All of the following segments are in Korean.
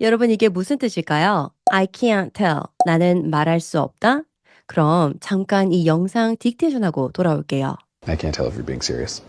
여러분 이게 무슨 뜻일까요? I can't tell. 나는 말할 수 없다. 그럼 잠깐 이 영상 딕테이션하고 돌아올게요. I can't tell if you're being serious.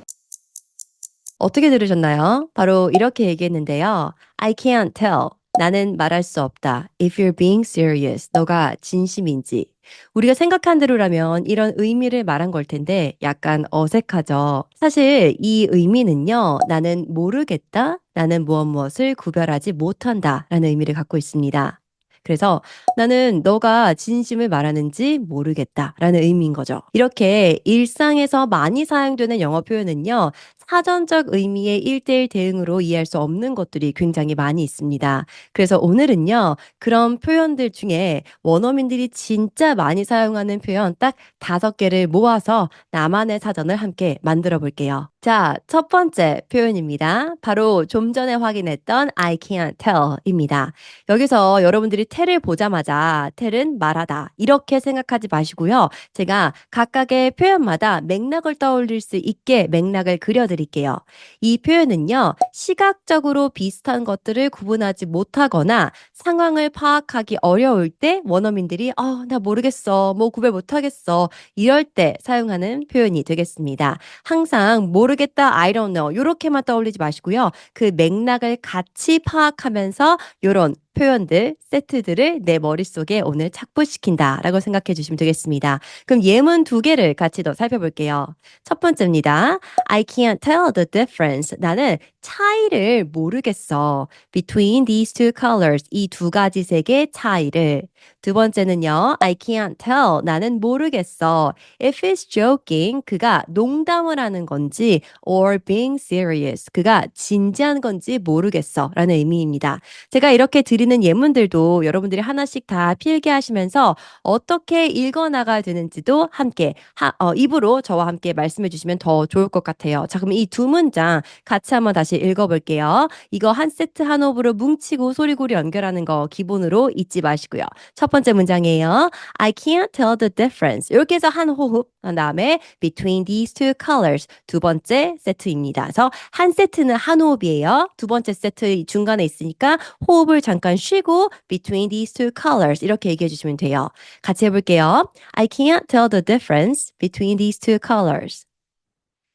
어떻게 들으셨나요? 바로 이렇게 얘기했는데요. I can't tell. 나는 말할 수 없다. If you're being serious. 너가 진심인지. 우리가 생각한 대로라면 이런 의미를 말한 걸 텐데 약간 어색하죠. 사실 이 의미는요. 나는 모르겠다. 나는 무엇 무엇을 구별하지 못한다. 라는 의미를 갖고 있습니다. 그래서 나는 너가 진심을 말하는지 모르겠다 라는 의미인 거죠. 이렇게 일상에서 많이 사용되는 영어 표현은요. 사전적 의미의 1대1 대응으로 이해할 수 없는 것들이 굉장히 많이 있습니다. 그래서 오늘은요. 그런 표현들 중에 원어민들이 진짜 많이 사용하는 표현 딱 다섯 개를 모아서 나만의 사전을 함께 만들어 볼게요. 자, 첫 번째 표현입니다. 바로 좀 전에 확인했던 I can't tell 입니다. 여기서 여러분들이 tell을 보자마자 tell은 말하다 이렇게 생각하지 마시고요. 제가 각각의 표현마다 맥락을 떠올릴 수 있게 맥락을 그려드릴게요. 이 표현은요. 시각적으로 비슷한 것들을 구분하지 못하거나 상황을 파악하기 어려울 때 원어민들이 어, 나 모르겠어. 뭐 구별 못하겠어. 이럴 때 사용하는 표현이 되겠습니다. 항상 모르겠다, I don't know. 요렇게만 떠올리지 마시고요. 그 맥락을 같이 파악하면서 요런 표현들, 세트들을 내 머릿속에 오늘 착붙시킨다 라고 생각해 주시면 되겠습니다. 그럼 예문 두 개를 같이 더 살펴볼게요. 첫 번째입니다. I can't tell the difference. 나는 차이를 모르겠어. Between these two colors. 이 두 가지 색의 차이를. 두 번째는요. I can't tell. 나는 모르겠어. If he's joking. 그가 농담을 하는 건지 or being serious. 그가 진지한 건지 모르겠어. 라는 의미입니다. 제가 이렇게 드리는 예문들도 여러분들이 하나씩 다 필기하시면서 어떻게 읽어나가야 되는지도 함께 하, 어, 입으로 저와 함께 말씀해 주시면 더 좋을 것 같아요. 자, 그럼 이 두 문장 같이 한번 다시 읽어볼게요. 이거 한 세트 한 호흡으로 뭉치고 소리고리 연결하는 거 기본으로 잊지 마시고요. 첫 번째 문장이에요. I can't tell the difference. 이렇게 해서 한 호흡, 그 다음에 between these two colors 두 번째 세트입니다. 그래서 한 세트는 한 호흡이에요. 두 번째 세트 중간에 있으니까 호흡을 잠깐 쉬고 between these two colors 이렇게 얘기해 주시면 돼요. 같이 해볼게요. I can't tell the difference between these two colors.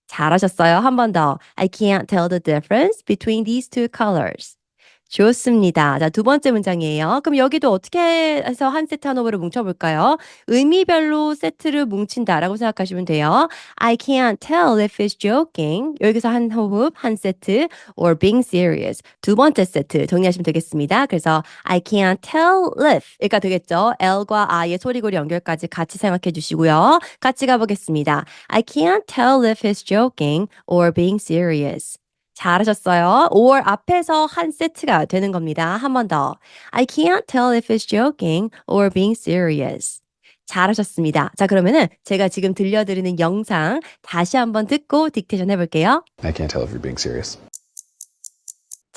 잘하셨어요. 한 번 더. I can't tell the difference between these two colors. 좋습니다. 자, 두 번째 문장이에요. 그럼 여기도 어떻게 해서 한 세트 한 호흡으로 뭉쳐볼까요? 의미별로 세트를 뭉친다라고 생각하시면 돼요. I can't tell if he's joking. 여기서 한 호흡, 한 세트, or being serious. 두 번째 세트 정리하시면 되겠습니다. 그래서 I can't tell if. 이가 되겠죠? L과 I의 소리고리 연결까지 같이 생각해 주시고요. 같이 가보겠습니다. I can't tell if he's joking or being serious. 잘하셨어요. or 앞에서 한 세트가 되는 겁니다. 한 번 더. I can't tell if he's joking or being serious. 잘하셨습니다. 자, 그러면은 제가 지금 들려드리는 영상 다시 한번 듣고 딕테이션 해볼게요. I can't tell if you're being serious.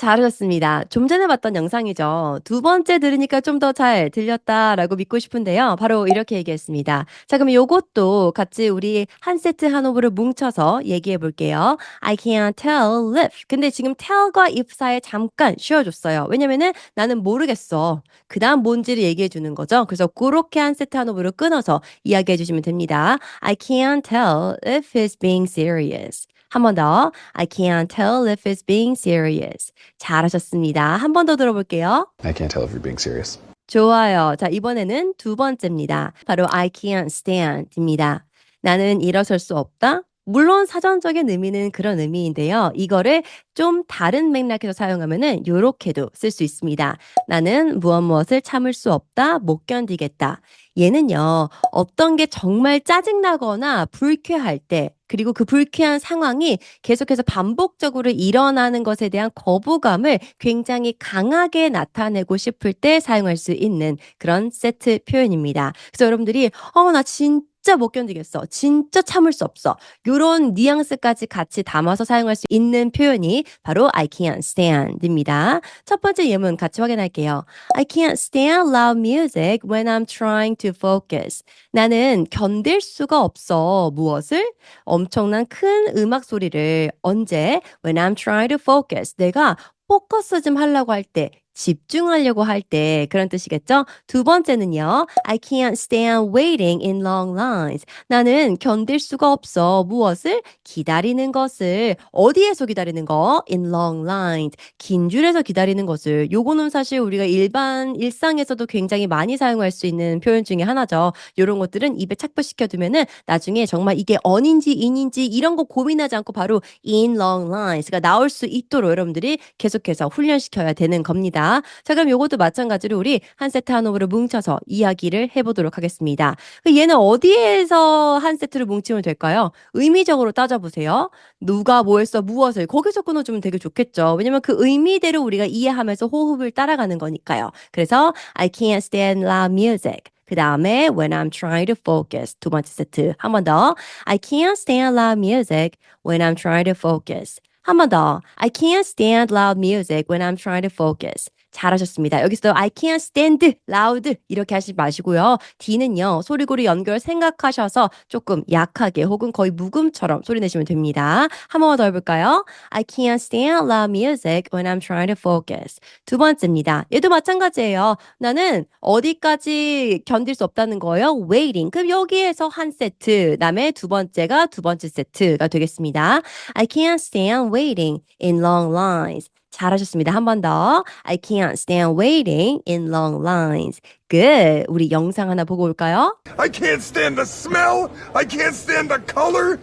잘하셨습니다. 좀 전에 봤던 영상이죠. 두 번째 들으니까 좀 더 잘 들렸다라고 믿고 싶은데요. 바로 이렇게 얘기했습니다. 자, 그럼 요것도 같이 우리 한 세트 한 호흡으로 뭉쳐서 얘기해 볼게요. I can't tell if. 근데 지금 tell과 if 사이에 잠깐 쉬어줬어요. 왜냐면은 나는 모르겠어. 그 다음 뭔지를 얘기해 주는 거죠. 그래서 그렇게 한 세트 한 호흡으로 끊어서 이야기해 주시면 됩니다. I can't tell if he's being serious. 한 번 더. I can't tell if he's being serious. 잘하셨습니다. 한 번 더 들어볼게요. I can't tell if you're being serious. 좋아요. 자, 이번에는 두 번째입니다. 바로 I can't stand입니다. 나는 일어설 수 없다. 물론 사전적인 의미는 그런 의미인데요. 이거를 좀 다른 맥락에서 사용하면은 요렇게도 쓸 수 있습니다. 나는 무엇 무엇을 참을 수 없다, 못 견디겠다. 얘는요, 어떤 게 정말 짜증나거나 불쾌할 때, 그리고 그 불쾌한 상황이 계속해서 반복적으로 일어나는 것에 대한 거부감을 굉장히 강하게 나타내고 싶을 때 사용할 수 있는 그런 세트 표현입니다. 그래서 여러분들이, 어, 나 진짜 못 견디겠어. 진짜 참을 수 없어. 요런 뉘앙스까지 같이 담아서 사용할 수 있는 표현이 바로 I can't stand입니다. 첫 번째 예문 같이 확인할게요. I can't stand loud music when I'm trying to focus. 나는 견딜 수가 없어. 무엇을? 엄청난 큰 음악 소리를 언제? When I'm trying to focus. 내가 포커스 좀 하려고 할 때, 집중하려고 할 때 그런 뜻이겠죠? 두 번째는요. I can't stand waiting in long lines. 나는 견딜 수가 없어. 무엇을? 기다리는 것을. 어디에서 기다리는 거? In long lines. 긴 줄에서 기다리는 것을. 요거는 사실 우리가 일반 일상에서도 굉장히 많이 사용할 수 있는 표현 중에 하나죠. 요런 것들은 입에 착붙시켜 두면은 나중에 정말 이게 on인지 in인지 이런 거 고민하지 않고 바로 in long lines가 나올 수 있도록 여러분들이 계속해서 훈련시켜야 되는 겁니다. 자, 그럼 요것도 마찬가지로 우리 한 세트 한 호흡으로 뭉쳐서 이야기를 해보도록 하겠습니다. 그 얘는 어디에서 한 세트를 뭉치면 될까요? 의미적으로 따져보세요. 누가 뭐 했어, 무엇을. 거기서 끊어주면 되게 좋겠죠. 왜냐면 그 의미대로 우리가 이해하면서 호흡을 따라가는 거니까요. 그래서 I can't stand loud music. 그 다음에 when I'm trying to focus. 두 번째 세트. 한 번 더. I can't stand loud music when I'm trying to focus. Hamadal, I can't stand loud music when I'm trying to focus. 잘하셨습니다. 여기서 I can't stand loud 이렇게 하지 마시고요. D는요. 소리고리 연결 생각하셔서 조금 약하게 혹은 거의 묵음처럼 소리 내시면 됩니다. 한번더 해볼까요? I can't stand loud music when I'm trying to focus. 두 번째입니다. 얘도 마찬가지예요. 나는 어디까지 견딜 수 없다는 거예요? waiting. 그럼 여기에서 한 세트. 그다음에 두 번째가 두 번째 세트가 되겠습니다. I can't stand waiting in long lines. 잘하셨습니다. 한 번 더. I can't stand waiting in long lines. Good. 우리 영상 하나 보고 올까요? I can't stand the smell. I can't stand the color.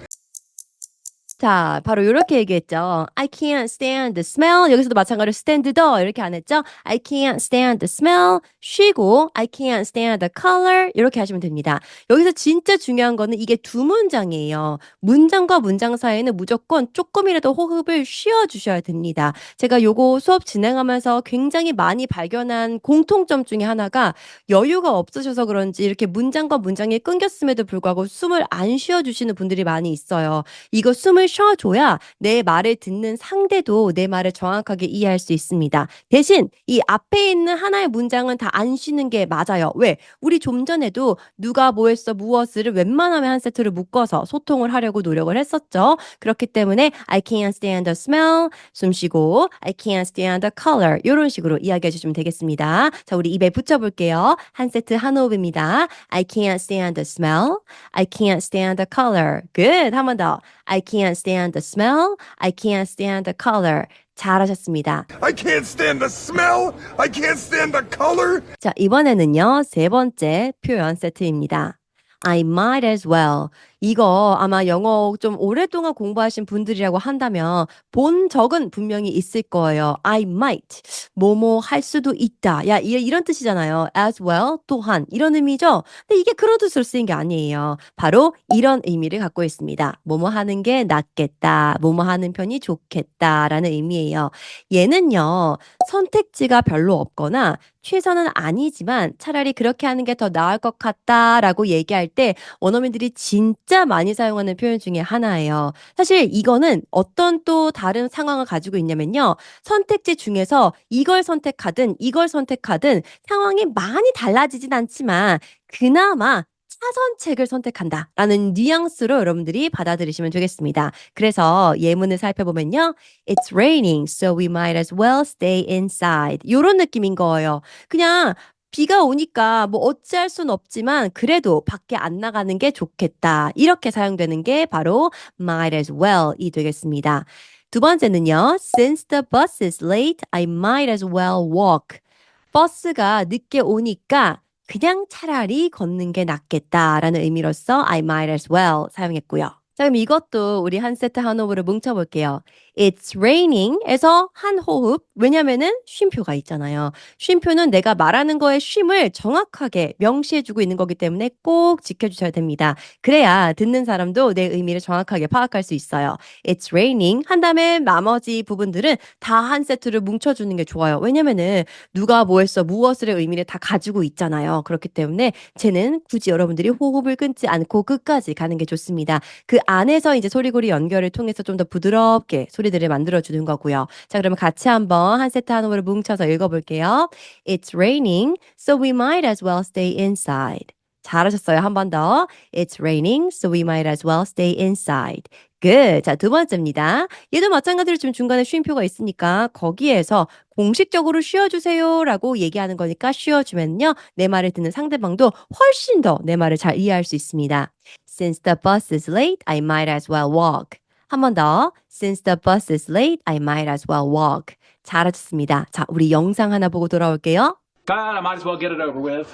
자, 바로 이렇게 얘기했죠. I can't stand the smell. 여기서도 마찬가지로 stand the 이렇게 안 했죠? I can't stand the smell. 쉬고 I can't stand the color. 이렇게 하시면 됩니다. 여기서 진짜 중요한 거는 이게 두 문장이에요. 문장과 문장 사이에는 무조건 조금이라도 호흡을 쉬어 주셔야 됩니다. 제가 요거 수업 진행하면서 굉장히 많이 발견한 공통점 중에 하나가 여유가 없으셔서 그런지 이렇게 문장과 문장이 끊겼음에도 불구하고 숨을 안 쉬어 주시는 분들이 많이 있어요. 이거 숨을 쉬어줘야 내 말을 듣는 상대도 내 말을 정확하게 이해할 수 있습니다. 대신 이 앞에 있는 하나의 문장은 다 안 쉬는 게 맞아요. 왜? 우리 좀 전에도 누가 뭐 했어 무엇을 웬만하면 한 세트를 묶어서 소통을 하려고 노력을 했었죠. 그렇기 때문에 I can't stand the smell 숨 쉬고 I can't stand the color 이런 식으로 이야기해 주시면 되겠습니다. 자, 우리 입에 붙여볼게요. 한 세트 한 호흡입니다. I can't stand the smell. I can't stand the color. Good. 한 번 더. I can't stand the smell. I can't stand the color. 잘하셨습니다. I can't stand the smell. I can't stand the color. 자, 이번에는요, 세 번째 표현 세트입니다. I might as well. 이거 아마 영어 좀 오랫동안 공부하신 분들이라고 한다면 본 적은 분명히 있을 거예요. I might. 뭐뭐 할 수도 있다. 야, 이- 이런 뜻이잖아요. as well. 또한. 이런 의미죠? 근데 이게 그런 뜻으로 쓰인 게 아니에요. 바로 이런 의미를 갖고 있습니다. 뭐뭐 하는 게 낫겠다. 뭐뭐 하는 편이 좋겠다라는 의미예요. 얘는요, 선택지가 별로 없거나 최선은 아니지만 차라리 그렇게 하는 게 더 나을 것 같다라고 얘기할 때 원어민들이 진짜 많이 사용하는 표현 중에 하나예요. 사실 이거는 어떤 또 다른 상황을 가지고 있냐면요. 선택지 중에서 이걸 선택하든 이걸 선택하든 상황이 많이 달라지진 않지만 그나마 차선책을 선택한다라는 뉘앙스로 여러분들이 받아들이시면 되겠습니다. 그래서 예문을 살펴보면요. It's raining, so we might as well stay inside. 이런 느낌인 거예요. 그냥 비가 오니까 뭐 어찌할 순 없지만 그래도 밖에 안 나가는 게 좋겠다. 이렇게 사용되는 게 바로 might as well이 되겠습니다. 두 번째는요. Since the bus is late, I might as well walk. 버스가 늦게 오니까 그냥 차라리 걷는 게 낫겠다라는 의미로서 I might as well 사용했고요. 자, 그럼 이것도 우리 한 세트 한 호흡으로 뭉쳐볼게요. It's raining에서 한 호흡. 왜냐면은 쉼표가 있잖아요. 쉼표는 내가 말하는 거의 쉼을 정확하게 명시해주고 있는 거기 때문에 꼭 지켜주셔야 됩니다. 그래야 듣는 사람도 내 의미를 정확하게 파악할 수 있어요. It's raining 한 다음에 나머지 부분들은 다 한 세트를 뭉쳐주는 게 좋아요. 왜냐면은 누가 뭐 했어, 무엇을 의미를 다 가지고 있잖아요. 그렇기 때문에 쟤는 굳이 여러분들이 호흡을 끊지 않고 끝까지 가는 게 좋습니다. 그 안에서 이제 소리고리 연결을 통해서 좀 더 부드럽게 소리 들을 만들어주는 거고요. 자, 그러면 같이 한번 한 세트 한 호흡을 뭉쳐서 읽어볼게요. It's raining, so we might as well stay inside. 잘하셨어요. 한 번 더. It's raining, so we might as well stay inside. Good. 자, 두 번째입니다. 얘도 마찬가지로 지금 중간에 쉼표가 있으니까 거기에서 공식적으로 쉬어주세요 라고 얘기하는 거니까 쉬어주면요. 내 말을 듣는 상대방도 훨씬 더 내 말을 잘 이해할 수 있습니다. Since the bus is late, I might as well walk. 한 번 더. Since the bus is late, I might as well walk. 잘하셨습니다. 자, 우리 영상 하나 보고 돌아올게요. God, I might as well get it over with.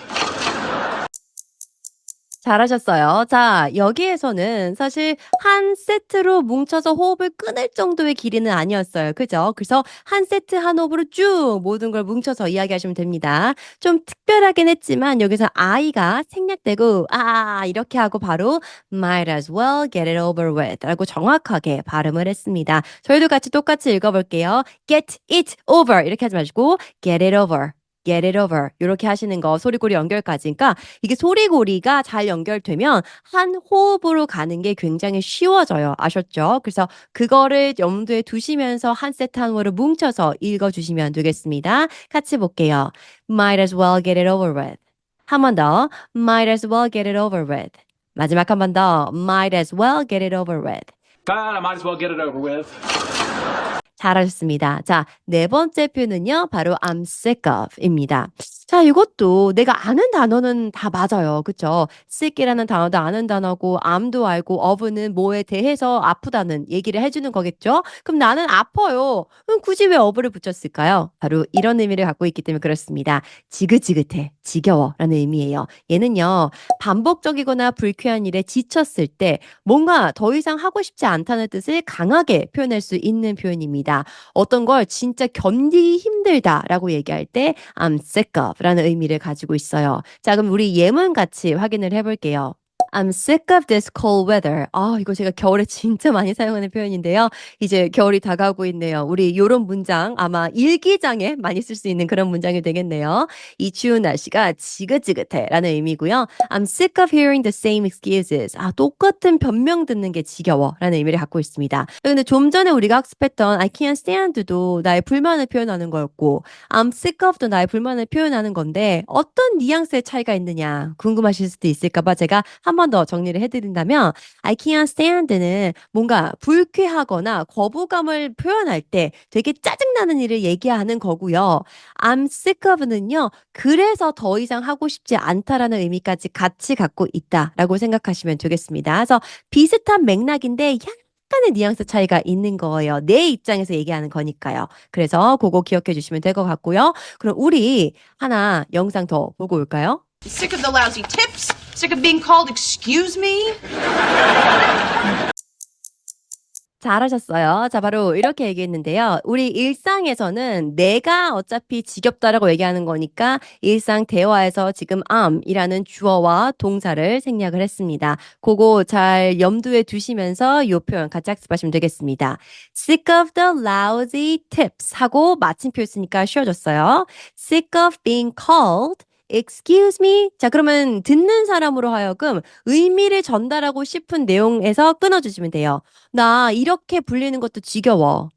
잘하셨어요. 자, 여기에서는 사실 한 세트로 뭉쳐서 호흡을 끊을 정도의 길이는 아니었어요. 그죠? 그래서 한 세트 한 호흡으로 쭉 모든 걸 뭉쳐서 이야기하시면 됩니다. 좀 특별하긴 했지만 여기서 I가 생략되고 아 이렇게 하고 바로 might as well get it over with 라고 정확하게 발음을 했습니다. 저희도 같이 똑같이 읽어볼게요. get it over 이렇게 하지 마시고 get it over get it over 이렇게 하시는 거 소리고리 연결까지 그러니까 이게 소리고리가 잘 연결되면 한 호흡으로 가는 게 굉장히 쉬워져요. 아셨죠? 그래서 그거를 염두에 두시면서 한 세트 한 호흡을 뭉쳐서 읽어주시면 되겠습니다. 같이 볼게요. Might as well get it over with. 한 번 더. Might as well get it over with. 마지막 한 번 더. Might as well get it over with. God, I might as well get it over with. 잘하셨습니다. 자, 네 번째 표현은요, 바로 I'm sick of 입니다. 자, 이것도 내가 아는 단어는 다 맞아요. 그쵸? sick이라는 단어도 아는 단어고, am도 알고, of는 뭐에 대해서 아프다는 얘기를 해주는 거겠죠? 그럼 나는 아파요. 그럼 굳이 왜 of를 붙였을까요? 바로 이런 의미를 갖고 있기 때문에 그렇습니다. 지긋지긋해, 지겨워 라는 의미예요. 얘는요, 반복적이거나 불쾌한 일에 지쳤을 때 뭔가 더 이상 하고 싶지 않다는 뜻을 강하게 표현할 수 있는 표현입니다. 어떤 걸 진짜 견디기 힘들다라고 얘기할 때 I'm sick of 라는 의미를 가지고 있어요. 자, 그럼 우리 예문 같이 확인을 해볼게요. I'm sick of this cold weather. 아, 이거 제가 겨울에 진짜 많이 사용하는 표현인데요. 이제 겨울이 다가오고 있네요. 우리 요런 문장 아마 일기장에 많이 쓸 수 있는 그런 문장이 되겠네요. 이 추운 날씨가 지긋지긋해 라는 의미고요. I'm sick of hearing the same excuses. 아, 똑같은 변명 듣는 게 지겨워 라는 의미를 갖고 있습니다. 근데 좀 전에 우리가 학습했던 I can't stand도 나의 불만을 표현하는 거였고 I'm sick of도 나의 불만을 표현하는 건데 어떤 뉘앙스의 차이가 있느냐 궁금하실 수도 있을까 봐 제가 한번 더 정리를 해드린다면 I can't stand는 뭔가 불쾌하거나 거부감을 표현할 때 되게 짜증나는 일을 얘기하는 거고요. I'm sick of는요. 그래서 더 이상 하고 싶지 않다라는 의미까지 같이 갖고 있다라고 생각하시면 되겠습니다. 그래서 비슷한 맥락인데 약간의 뉘앙스 차이가 있는 거예요. 내 입장에서 얘기하는 거니까요. 그래서 그거 기억해 주시면 될 것 같고요. 그럼 우리 하나 영상 더 보고 올까요? Sick of the lousy tips? Sick of being called excuse me? 잘하셨어요. 자, 바로 이렇게 얘기했는데요. 우리 일상에서는 내가 어차피 지겹다라고 얘기하는 거니까 일상 대화에서 지금 am이라는 주어와 동사를 생략을 했습니다. 그거 잘 염두에 두시면서 이 표현 같이 학습하시면 되겠습니다. Sick of the lousy tips 하고 마침표 있으니까 쉬워졌어요. Sick of being called Excuse me. 자, 그러면 듣는 사람으로 하여금 의미를 전달하고 싶은 내용에서 끊어주시면 돼요. 나 이렇게 불리는 것도 지겨워.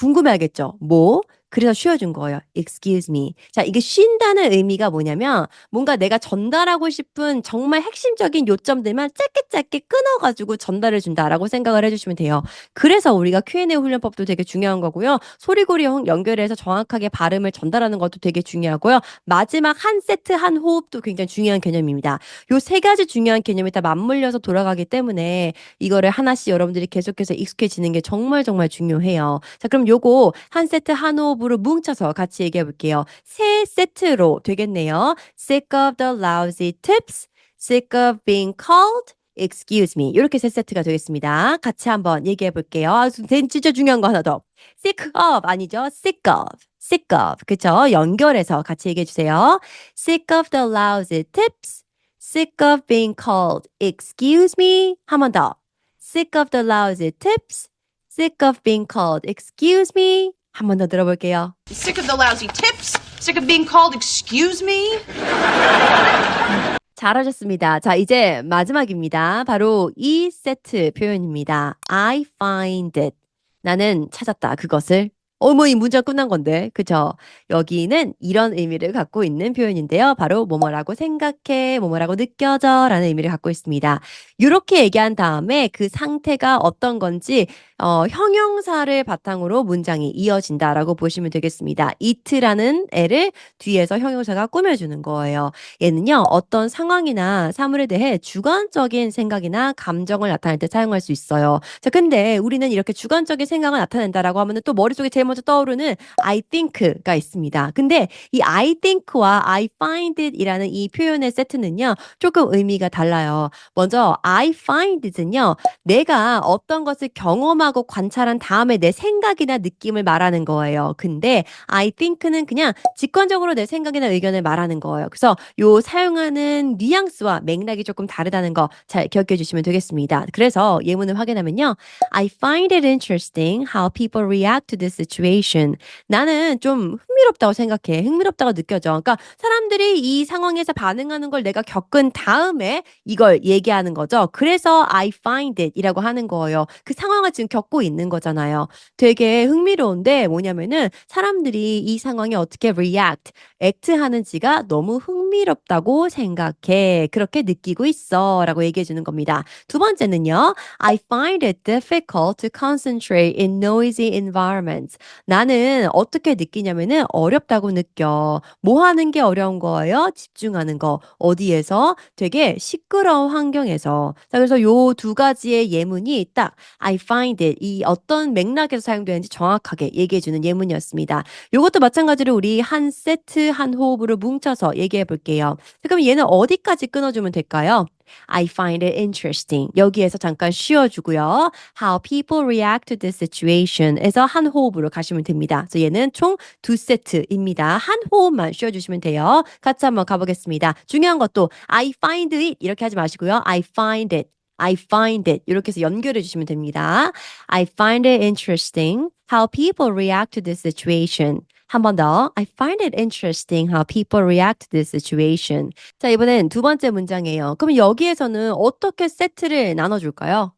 궁금해하겠죠? 뭐? 그래서 쉬어준 거예요. Excuse me. 자, 이게 쉰다는 의미가 뭐냐면 뭔가 내가 전달하고 싶은 정말 핵심적인 요점들만 짧게 짧게 끊어가지고 전달해 준다라고 생각을 해주시면 돼요. 그래서 우리가 Q&A 훈련법도 되게 중요한 거고요. 소리고리 형- 연결해서 정확하게 발음을 전달하는 것도 되게 중요하고요. 마지막 한 세트 한 호흡도 굉장히 중요한 개념입니다. 요 세 가지 중요한 개념이 다 맞물려서 돌아가기 때문에 이거를 하나씩 여러분들이 계속해서 익숙해지는 게 정말 정말 중요해요. 자, 그럼 요거 한 세트 한 호흡 으로 뭉쳐서 같이 얘기해 볼게요. 세 세트로 되겠네요. Sick of the lousy tips, sick of being called, excuse me. 이렇게 세 세트가 되겠습니다. 같이 한번 얘기해 볼게요. 아, 진짜 중요한 거 하나 더. sick of 아니죠? sick of. sick of. 그쵸? 연결해서 같이 얘기해 주세요. sick of the lousy tips, sick of being called excuse me. 한 번 더. sick of the lousy tips, sick of being called excuse me. 한 번 더 들어볼게요. Sick of the lousy tips? Sick of being called excuse me? 잘하셨습니다. 자, 이제 마지막입니다. 바로 이 세트 표현입니다. I find it. 나는 찾았다. 그것을 어머, 이 문장 끝난 건데. 그쵸? 여기는 이런 의미를 갖고 있는 표현인데요. 바로 뭐뭐라고 생각해, 뭐뭐라고 느껴져 라는 의미를 갖고 있습니다. 요렇게 얘기한 다음에 그 상태가 어떤 건지 어, 형용사를 바탕으로 문장이 이어진다라고 보시면 되겠습니다. it라는 애를 뒤에서 형용사가 꾸며주는 거예요. 얘는요, 어떤 상황이나 사물에 대해 주관적인 생각이나 감정을 나타낼 때 사용할 수 있어요. 자, 근데 우리는 이렇게 주관적인 생각을 나타낸다라고 하면은 또 머릿속에 제일 먼저 떠오르는 I think가 있습니다. 근데 이 I think와 I find it 이라는 이 표현의 세트는요, 조금 의미가 달라요. 먼저 I find it은요, 내가 어떤 것을 경험하 고 관찰한 다음에 내 생각이나 느낌을 말하는 거예요. 근데 I think는 그냥 직관적으로 내 생각이나 의견을 말하는 거예요. 그래서 요 사용하는 뉘앙스와 맥락이 조금 다르다는 거 잘 기억해 주시면 되겠습니다. 그래서 예문을 확인하면요. I find it interesting how people react to this situation. 나는 좀 흥미롭다고 생각해. 흥미롭다고 느껴져. 그러니까 사람들이 이 상황에서 반응하는 걸 내가 겪은 다음에 이걸 얘기하는 거죠. 그래서 I find it 이라고 하는 거예요. 그 상황을 지금 겪고 있는 거잖아요. 되게 흥미로운데 뭐냐면은 사람들이 이 상황에 어떻게 react, act 하는지가 너무 흥미롭다고 생각해. 그렇게 느끼고 있어. 라고 얘기해 주는 겁니다. 두 번째는요. I find it difficult to concentrate in noisy environments. 나는 어떻게 느끼냐면은 어렵다고 느껴. 뭐 하는 게 어려운 거예요? 집중하는 거. 어디에서? 되게 시끄러운 환경에서. 자, 그래서 요 두 가지의 예문이 딱 I find it 이 어떤 맥락에서 사용되는지 정확하게 얘기해 주는 예문이었습니다. 요것도 마찬가지로 우리 한 세트 한 호흡으로 뭉쳐서 얘기해 볼게요. 자, 그럼 얘는 어디까지 끊어주면 될까요? I find it interesting. 여기에서 잠깐 쉬어주고요. How people react to this situation. 에서 한 호흡으로 가시면 됩니다. 그래서 얘는 총 두 세트입니다. 한 호흡만 쉬어주시면 돼요. 같이 한번 가보겠습니다. 중요한 것도 I find it 이렇게 하지 마시고요. I find it. I find it. 이렇게 해서 연결해 주시면 됩니다. I find it interesting how people react to this situation. 한 번 더. I find it interesting how people react to this situation. 자, 이번엔 두 번째 문장이에요. 그럼 여기에서는 어떻게 세트를 나눠줄까요?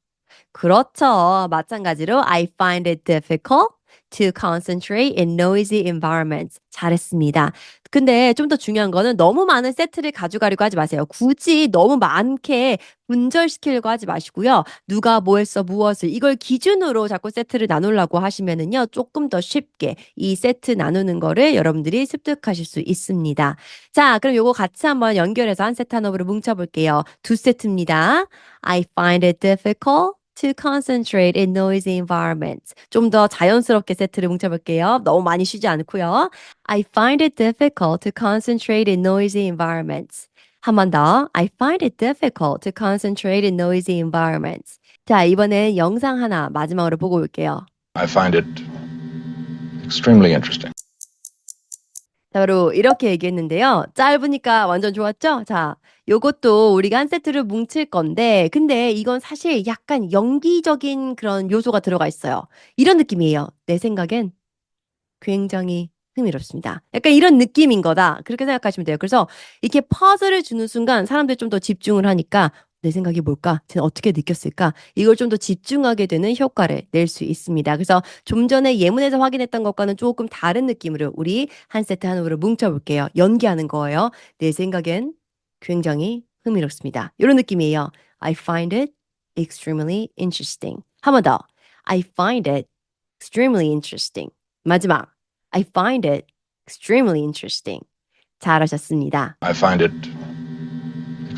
그렇죠. 마찬가지로 I find it difficult to concentrate in noisy environments. 잘했습니다. 근데 좀 더 중요한 거는 너무 많은 세트를 가져가려고 하지 마세요. 굳이 너무 많게 분절시키려고 하지 마시고요. 누가 뭐 했어, 무엇을 이걸 기준으로 자꾸 세트를 나누려고 하시면은요. 조금 더 쉽게 이 세트 나누는 거를 여러분들이 습득하실 수 있습니다. 자, 그럼 요거 같이 한번 연결해서 한 세트 한 호흡으로 뭉쳐 볼게요. 두 세트입니다. I find it difficult to concentrate in noisy environments. 좀 더 자연스럽게 세트를 뭉쳐볼게요. 너무 많이 쉬지 않고요. I find it difficult to concentrate in noisy environments. 한 번 더. I find it difficult to concentrate in noisy environments. 자, 이번엔 영상 하나 마지막으로 보고 올게요. I find it extremely interesting. 자, 바로 이렇게 얘기했는데요. 짧으니까 완전 좋았죠? 자, 요것도 우리가 한 세트를 뭉칠 건데, 근데 이건 사실 약간 연기적인 그런 요소가 들어가 있어요. 이런 느낌이에요. 내 생각엔 굉장히 흥미롭습니다. 약간 이런 느낌인 거다. 그렇게 생각하시면 돼요. 그래서 이렇게 퍼즐을 주는 순간 사람들이 좀 더 집중을 하니까 내 생각이 뭘까? 쟤는 어떻게 느꼈을까? 이걸 좀 더 집중하게 되는 효과를 낼 수 있습니다. 그래서 좀 전에 예문에서 확인했던 것과는 조금 다른 느낌으로 우리 한 세트 한 호흡으로 뭉쳐볼게요. 연기하는 거예요. 내 생각엔 굉장히 흥미롭습니다. 이런 느낌이에요. I find it extremely interesting. 한 번 더. I find it extremely interesting. 마지막. I find it extremely interesting. 잘하셨습니다. I find it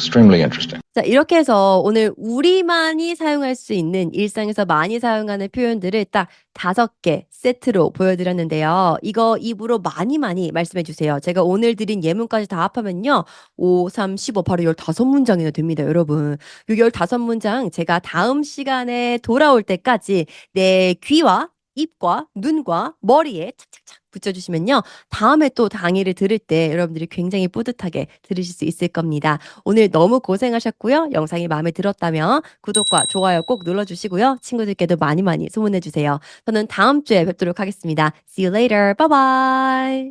extremely interesting. 자, 이렇게 해서 오늘 우리만이 사용할 수 있는 일상에서 많이 사용하는 표현들을 딱 다섯 개 세트로 보여드렸는데요. 이거 입으로 많이 많이 말씀해 주세요. 제가 오늘 드린 예문까지 다 합하면요. 5, 3, 15, 바로 15문장이나 됩니다, 여러분. 요 15문장 제가 다음 시간에 돌아올 때까지 내 귀와 입과 눈과 머리에 착착착 붙여주시면요. 다음에 또 강의를 들을 때 여러분들이 굉장히 뿌듯하게 들으실 수 있을 겁니다. 오늘 너무 고생하셨고요. 영상이 마음에 들었다면 구독과 좋아요 꼭 눌러주시고요. 친구들께도 많이 많이 소문해주세요. 저는 다음 주에 뵙도록 하겠습니다. See you later. Bye bye.